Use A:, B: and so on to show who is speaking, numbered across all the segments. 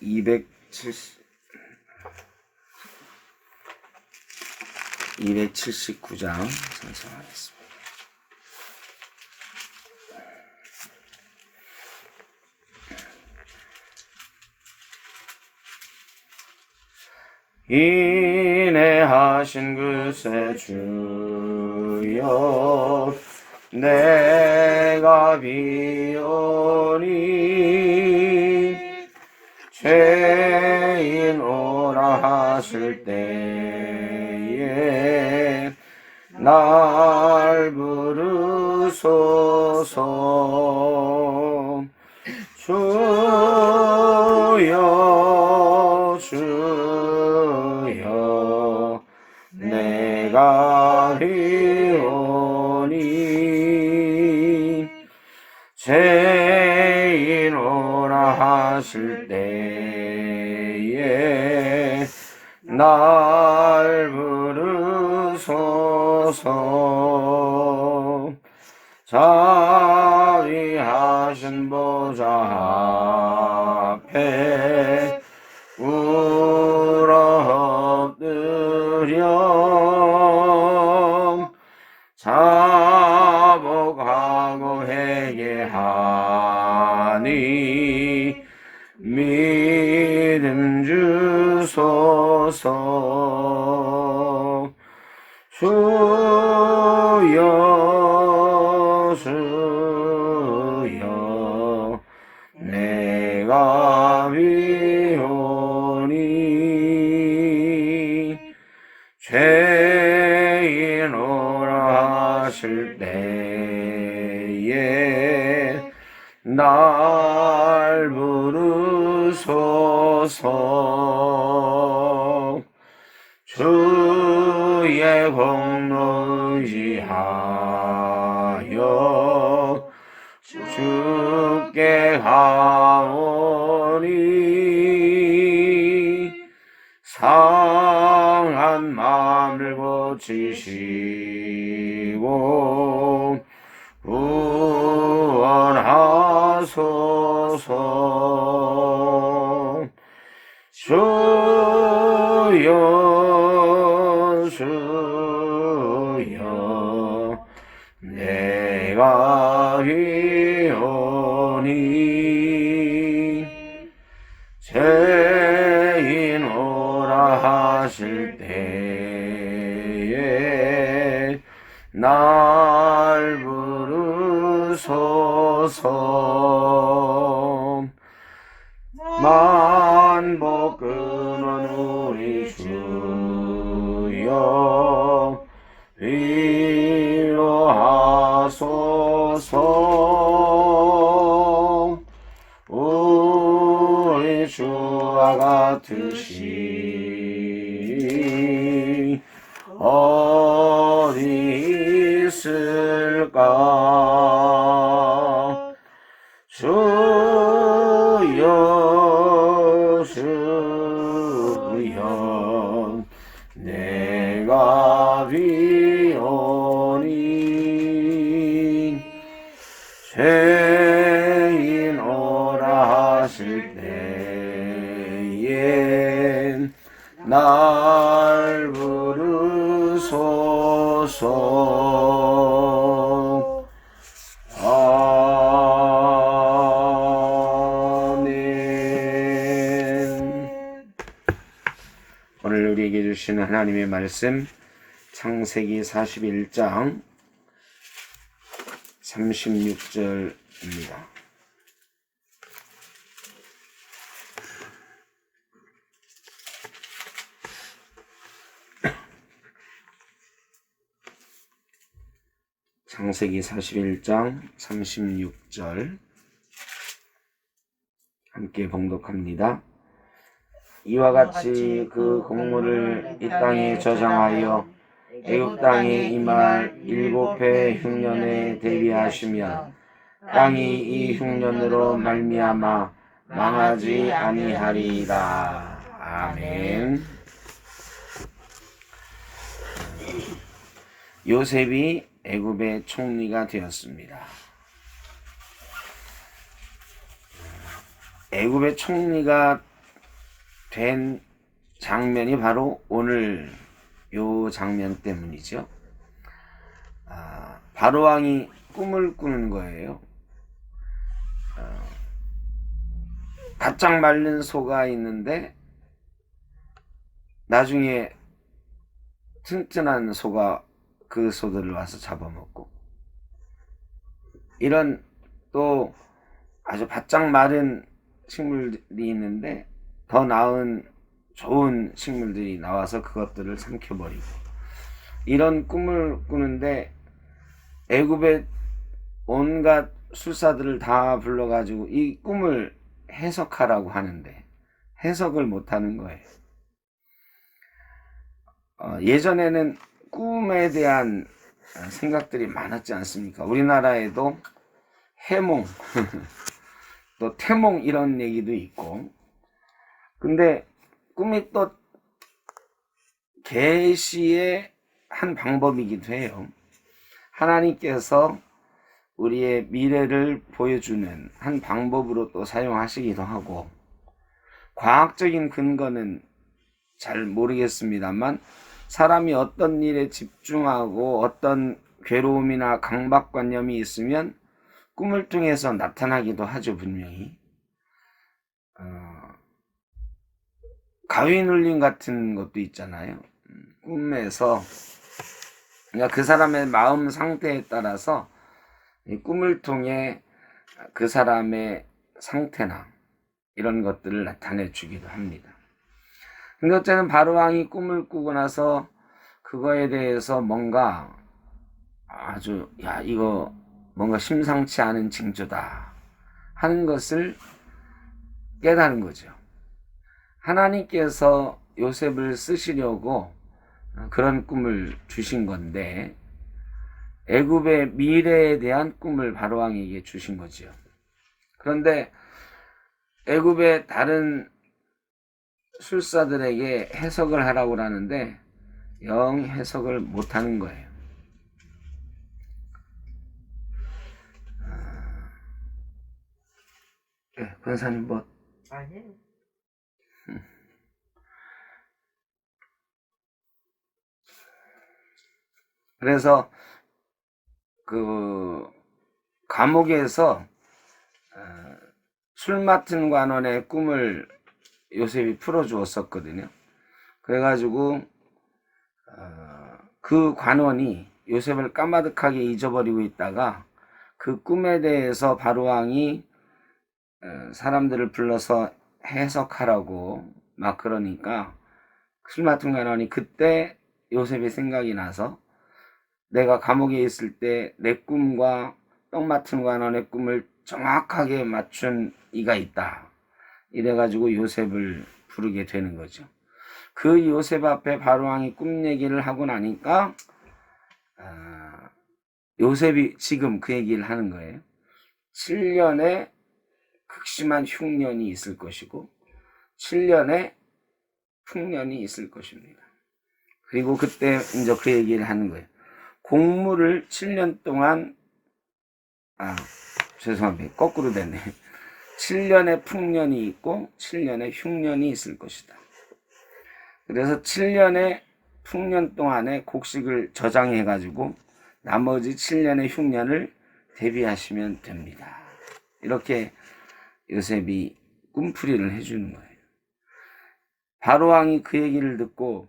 A: 270 279장 선생하겠습니다. 인내하신 그새 주여 내가 비오니 죄인 오라 하실 때에 날 부르소서. 주여 주여 내가 비오니 죄인 오라 하실 때 날 부르소서. 자위하신 보좌 앞에 주소서. 주여 주여 내가 비오니 죄인 오라 하실 때에 날 부르소 서 주의 공로 의지하여 주께 가오니 상한 마음을 고치시고 구원하소서 주여 주여 내가 비오니 죄인 오라 하실 때에 날 부르소서 만복 근원 우리 주여. 위로하소서. 우리 주와 같으시. 어디 있을 내가 비오니 죄인 오라 하실 때에 날 부르소서 주시는 하나님의 말씀 창세기 41장 36절입니다. 창세기 41장 36절 함께 봉독합니다. 이와 같이 그 공물을 이 땅에 저장하여 애굽 땅에 이말 일곱 해 흉년에 대비하시면 땅이 이 흉년으로 말미암아 망하지 아니하리라. 아멘. 요셉이 애굽의 총리가 되었습니다. 애굽의 총리가 된 장면이 바로 오늘 요 장면 때문이죠. 아, 바로 왕이 꿈을 꾸는 거예요. 어, 바짝 말린 소가 있는데 나중에 튼튼한 소가 그 소들을 와서 잡아먹고 이런 또 아주 바짝 마른 식물들이 있는데 더 나은 좋은 식물들이 나와서 그것들을 삼켜버리고 이런 꿈을 꾸는데 애굽의 온갖 술사들을 다 불러가지고 이 꿈을 해석하라고 하는데 해석을 못하는 거예요. 어, 예전에는 꿈에 대한 생각들이 많았지 않습니까? 우리나라에도 해몽, 또 태몽 이런 얘기도 있고, 근데 꿈이 또 계시의 한 방법이기도 해요. 하나님께서 우리의 미래를 보여주는 한 방법으로 또 사용하시기도 하고, 과학적인 근거는 잘 모르겠습니다만, 사람이 어떤 일에 집중하고 어떤 괴로움이나 강박관념이 있으면 꿈을 통해서 나타나기도 하죠, 분명히. 어, 가위 눌림 같은 것도 있잖아요. 음, 꿈에서 그러니까 그 사람의 마음 상태에 따라서 이 꿈을 통해 그 사람의 상태나 이런 것들을 나타내 주기도 합니다. 근데 어쨌든 바로왕이 꿈을 꾸고 나서 그거에 대해서 뭔가 아주 야 이거 뭔가 심상치 않은 징조다 하는 것을 깨달은 거죠. 하나님께서 요셉을 쓰시려고 그런 꿈을 주신 건데 애굽의 미래에 대한 꿈을 바로왕에게 주신 거죠. 그런데 애굽의 다른 술사들에게 해석을 하라고 하는데 영 해석을 못 하는 거예요. 예, 권사님 뭐
B: 아니에요.
A: 그래서 그 감옥에서 어, 술 맡은 관원의 꿈을 요셉이 풀어주었었거든요. 그래가지고 어, 그 관원이 요셉을 까마득하게 잊어버리고 있다가 그 꿈에 대해서 바로왕이 어, 사람들을 불러서 해석하라고 막 그러니까 술 맡은 관원이 그때 요셉의 생각이 나서 내가 감옥에 있을 때 내 꿈과 떡 맡은 관원의 꿈을 정확하게 맞춘 이가 있다. 이래가지고 요셉을 부르게 되는 거죠. 그 요셉 앞에 바로왕이 꿈 얘기를 하고 나니까 아, 요셉이 지금 그 얘기를 하는 거예요. 7년의 극심한 흉년이 있을 것이고 7년의 풍년이 있을 것입니다. 그리고 그때 이제 그 얘기를 하는 거예요. 공무를 7년 동안 아 죄송합니다. 거꾸로 됐네. 7년의 풍년이 있고 7년의 흉년이 있을 것이다. 그래서 7년의 풍년 동안에 곡식을 저장해 가지고 나머지 7년의 흉년을 대비하시면 됩니다. 이렇게 요셉이 꿈풀이를 해주는 거예요. 바로왕이 그 얘기를 듣고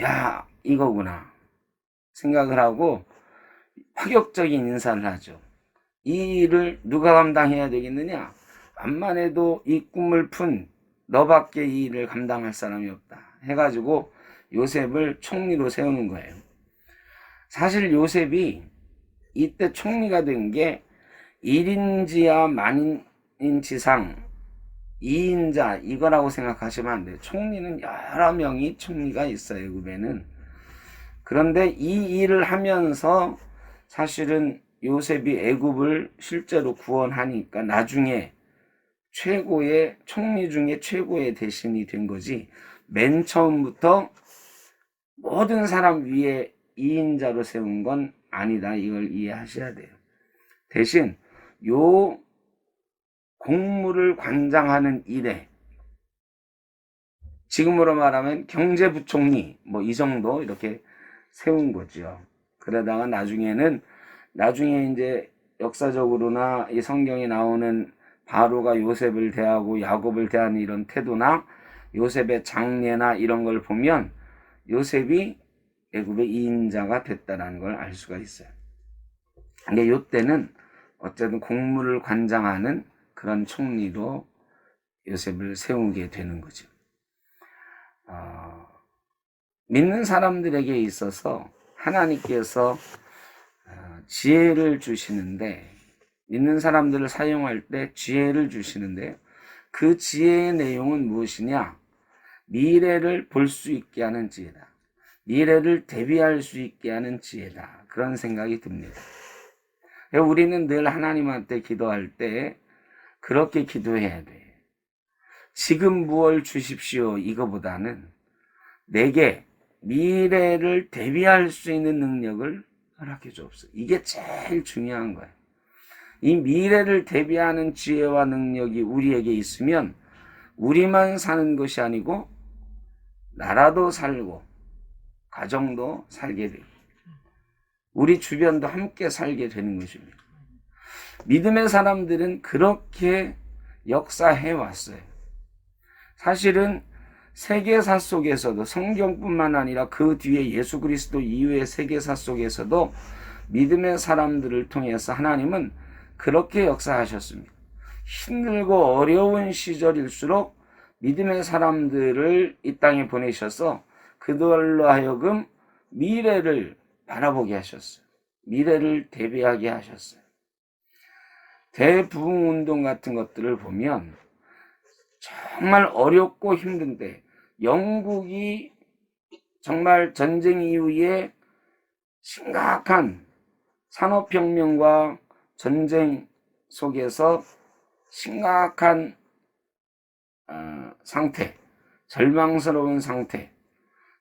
A: 야 이거구나 생각을 하고 파격적인 인사를 하죠. 이 일을 누가 감당해야 되겠느냐? 암만 해도 이 꿈을 푼 너밖에 이 일을 감당할 사람이 없다. 해가지고 요셉을 총리로 세우는 거예요. 사실 요셉이 이때 총리가 된게 1인지야 만인 지상 2인자 이거라고 생각하시면 안 돼요. 총리는 여러 명이 총리가 있어요. 애굽에는. 그런데 이 일을 하면서 사실은 요셉이 애굽을 실제로 구원하니까 나중에 최고의 총리 중에 최고의 대신이 된 거지. 맨 처음부터 모든 사람 위에 2인자로 세운 건 아니다. 이걸 이해하셔야 돼요. 대신 요 공무를 관장하는 일에 지금으로 말하면 경제부총리 뭐 이 정도 이렇게 세운 거죠. 그러다가 나중에는 나중에 이제 역사적으로나 이 성경에 나오는 바로가 요셉을 대하고 야곱을 대하는 이런 태도나 요셉의 장례나 이런 걸 보면 요셉이 애굽의 2인자가 됐다라는 걸 알 수가 있어요. 근데 요때는 어쨌든 공무를 관장하는 그런 총리로 요셉을 세우게 되는 거죠. 어, 믿는 사람들에게 있어서 하나님께서 어, 지혜를 주시는데 믿는 사람들을 사용할 때 지혜를 주시는데 그 지혜의 내용은 무엇이냐? 미래를 볼 수 있게 하는 지혜다. 미래를 대비할 수 있게 하는 지혜다. 그런 생각이 듭니다. 우리는 늘 하나님한테 기도할 때 그렇게 기도해야 돼. 지금 무얼 주십시오. 이거보다는 내게 미래를 대비할 수 있는 능력을 허락해 주옵소서. 이게 제일 중요한 거예요. 이 미래를 대비하는 지혜와 능력이 우리에게 있으면 우리만 사는 것이 아니고 나라도 살고 가정도 살게 되고 우리 주변도 함께 살게 되는 것입니다. 믿음의 사람들은 그렇게 역사해 왔어요. 사실은 세계사 속에서도 성경뿐만 아니라 그 뒤에 예수 그리스도 이후의 세계사 속에서도 믿음의 사람들을 통해서 하나님은 그렇게 역사하셨습니다. 힘들고 어려운 시절일수록 믿음의 사람들을 이 땅에 보내셔서 그들로 하여금 미래를 바라보게 하셨어요. 미래를 대비하게 하셨어요. 대부흥 운동 같은 것들을 보면 정말 어렵고 힘든데 영국이 정말 전쟁 이후에 심각한 산업혁명과 전쟁 속에서 심각한 어, 상태, 절망스러운 상태.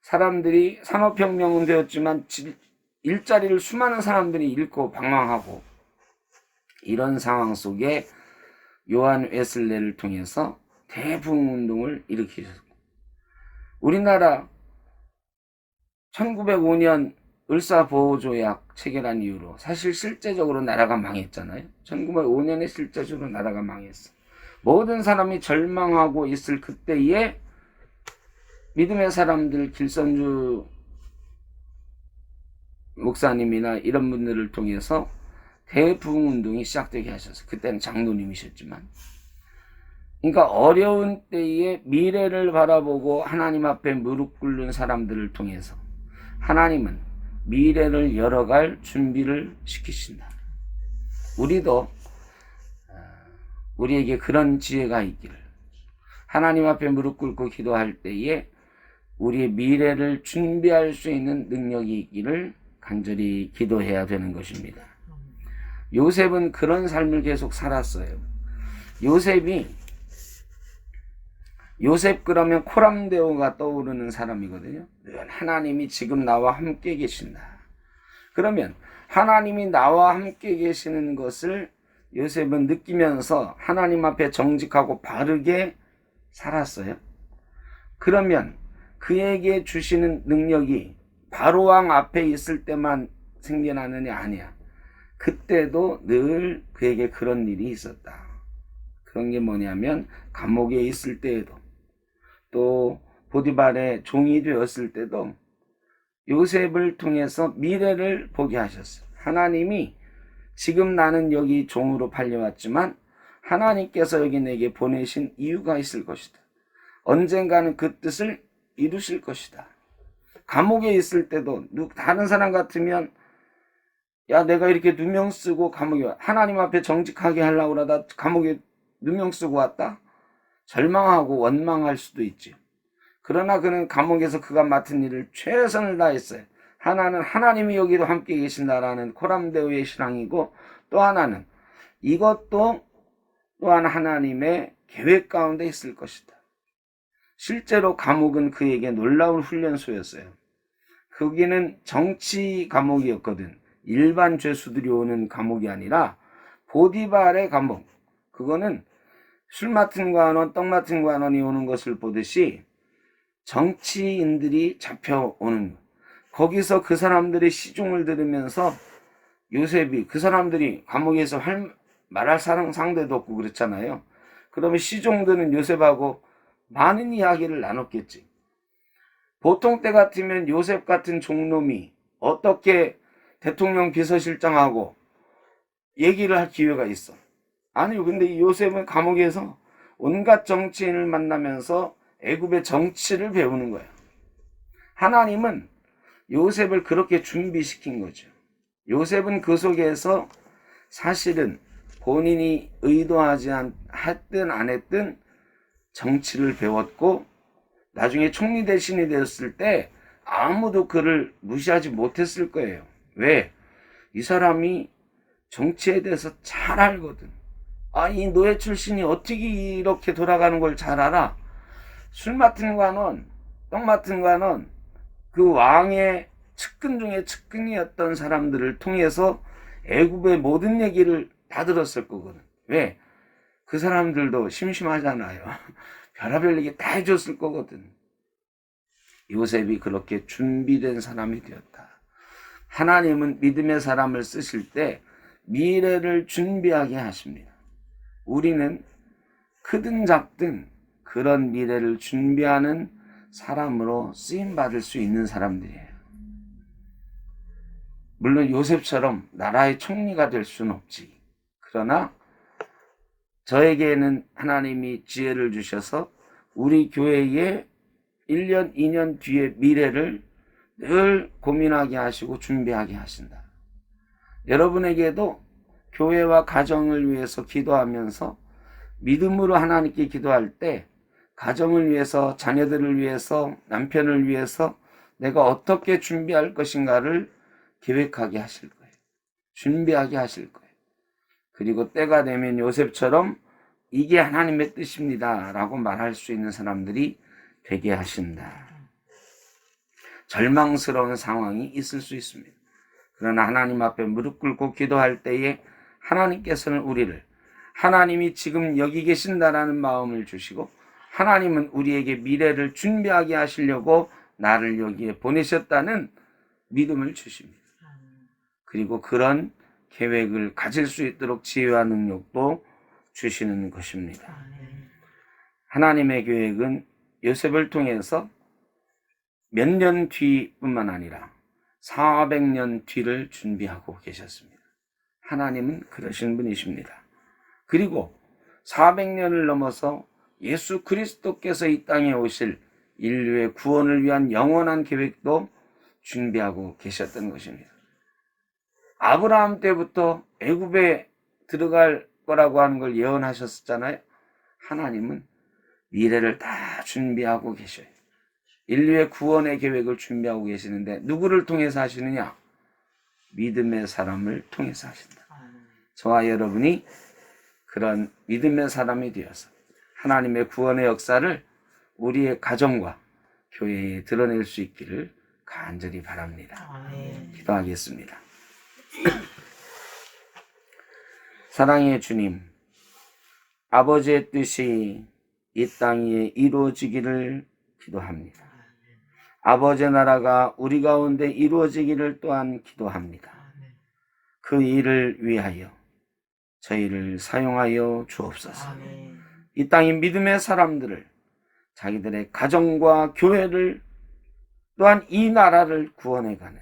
A: 사람들이 산업혁명은 되었지만 일자리를 수많은 사람들이 잃고 방황하고 이런 상황 속에 요한 웨슬레를 통해서 대부흥 운동을 일으키셨고 우리나라 1905년 을사보호조약 체결한 이후로 사실 실제적으로 나라가 망했잖아요. 1905년에 실제적으로 나라가 망했어. 모든 사람이 절망하고 있을 그때에 믿음의 사람들 길선주 목사님이나 이런 분들을 통해서 대부흥 운동이 시작되게 하셨어요. 그때는 장로님이셨지만. 그러니까 어려운 때에 미래를 바라보고 하나님 앞에 무릎 꿇는 사람들을 통해서 하나님은 미래를 열어갈 준비를 시키신다. 우리도 어, 우리에게 그런 지혜가 있기를 하나님 앞에 무릎 꿇고 기도할 때에 우리의 미래를 준비할 수 있는 능력이 있기를 간절히 기도해야 되는 것입니다. 요셉은 그런 삶을 계속 살았어요. 요셉이 요셉 그러면 코람데오가 떠오르는 사람이거든요. 하나님이 지금 나와 함께 계신다. 그러면 하나님이 나와 함께 계시는 것을 요셉은 느끼면서 하나님 앞에 정직하고 바르게 살았어요. 그러면 그에게 주시는 능력이 바로왕 앞에 있을 때만 생겨나느냐 아니야. 그때도 늘 그에게 그런 일이 있었다. 그런 게 뭐냐면 감옥에 있을 때에도 또 보디발의 종이 되었을 때도 요셉을 통해서 미래를 보게 하셨어요. 하나님이 지금 나는 여기 종으로 팔려왔지만 하나님께서 여기 내게 보내신 이유가 있을 것이다. 언젠가는 그 뜻을 이루실 것이다. 감옥에 있을 때도 누- 다른 사람 같으면 야 내가 이렇게 누명 쓰고 감옥에 와. 하나님 앞에 정직하게 하려고 그러다 감옥에 누명 쓰고 왔다? 절망하고 원망할 수도 있지. 그러나 그는 감옥에서 그가 맡은 일을 최선을 다했어요. 하나는 하나님이 여기도 함께 계신다라는 코람데오의 신앙이고 또 하나는 이것도 또한 하나님의 계획 가운데 있을 것이다. 실제로 감옥은 그에게 놀라운 훈련소였어요. 거기는 정치 감옥이었거든. 일반 죄수들이 오는 감옥이 아니라 보디발의 감옥. 그거는 술 맡은 관원, 떡 맡은 관원이 오는 것을 보듯이 정치인들이 잡혀오는 거기서 그 사람들의 시중을 들으면서 요셉이 그 사람들이 감옥에서 할, 말할 사람 상대도 없고 그렇잖아요. 그러면 시종들은 요셉하고 많은 이야기를 나눴겠지. 보통 때 같으면 요셉 같은 종놈이 어떻게 대통령 비서실장하고 얘기를 할 기회가 있어. 아니요. 근데 이 요셉은 감옥에서 온갖 정치인을 만나면서 애굽의 정치를 배우는 거예요. 하나님은 요셉을 그렇게 준비시킨 거죠. 요셉은 그 속에서 사실은 본인이 의도하지 않, 했든 안 했든 정치를 배웠고 나중에 총리 대신이 되었을 때 아무도 그를 무시하지 못했을 거예요. 왜? 이 사람이 정치에 대해서 잘 알거든. 아, 이 노예 출신이 어떻게 이렇게 돌아가는 걸 잘 알아? 술 맡은 관원, 떡 맡은 관원, 그 왕의 측근 중에 측근이었던 사람들을 통해서 애굽의 모든 얘기를 다 들었을 거거든. 왜? 그 사람들도 심심하잖아요. 별의별 얘기 다 해줬을 거거든. 요셉이 그렇게 준비된 사람이 되었다. 하나님은 믿음의 사람을 쓰실 때 미래를 준비하게 하십니다. 우리는 크든 작든 그런 미래를 준비하는 사람으로 쓰임 받을 수 있는 사람들이에요. 물론 요셉처럼 나라의 총리가 될 수는 없지. 그러나 저에게는 하나님이 지혜를 주셔서 우리 교회의 1년, 2년 뒤의 미래를 늘 고민하게 하시고 준비하게 하신다. 여러분에게도 교회와 가정을 위해서 기도하면서 믿음으로 하나님께 기도할 때 가정을 위해서 자녀들을 위해서 남편을 위해서 내가 어떻게 준비할 것인가를 계획하게 하실 거예요. 준비하게 하실 거예요. 그리고 때가 되면 요셉처럼 이게 하나님의 뜻입니다. 라고 말할 수 있는 사람들이 되게 하신다. 절망스러운 상황이 있을 수 있습니다. 그러나 하나님 앞에 무릎 꿇고 기도할 때에 하나님께서는 우리를 하나님이 지금 여기 계신다라는 마음을 주시고 하나님은 우리에게 미래를 준비하게 하시려고 나를 여기에 보내셨다는 믿음을 주십니다. 그리고 그런 계획을 가질 수 있도록 지혜와 능력도 주시는 것입니다. 하나님의 계획은 요셉을 통해서 몇 년 뒤뿐만 아니라 400년 뒤를 준비하고 계셨습니다. 하나님은 그러신 분이십니다. 그리고 400년을 넘어서 예수 그리스도께서 이 땅에 오실 인류의 구원을 위한 영원한 계획도 준비하고 계셨던 것입니다. 아브라함 때부터 애굽에 들어갈 거라고 하는 걸 예언하셨었잖아요. 하나님은 미래를 다 준비하고 계셔요. 인류의 구원의 계획을 준비하고 계시는데 누구를 통해서 하시느냐? 믿음의 사람을 통해서 하신다. 저와 여러분이 그런 믿음의 사람이 되어서 하나님의 구원의 역사를 우리의 가정과 교회에 드러낼 수 있기를 간절히 바랍니다.
B: 아멘.
A: 기도하겠습니다. 사랑의 주님, 아버지의 뜻이 이 땅에 이루어지기를 기도합니다. 아버지의 나라가 우리 가운데 이루어지기를 또한 기도합니다. 그 일을 위하여 저희를 사용하여 주옵소서. 이 땅의 믿음의 사람들을 자기들의 가정과 교회를 또한 이 나라를 구원해가는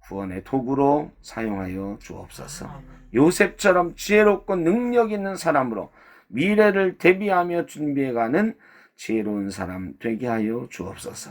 A: 구원의 도구로 사용하여 주옵소서. 요셉처럼 지혜롭고 능력 있는 사람으로 미래를 대비하며 준비해가는 지혜로운 사람 되게 하여 주옵소서.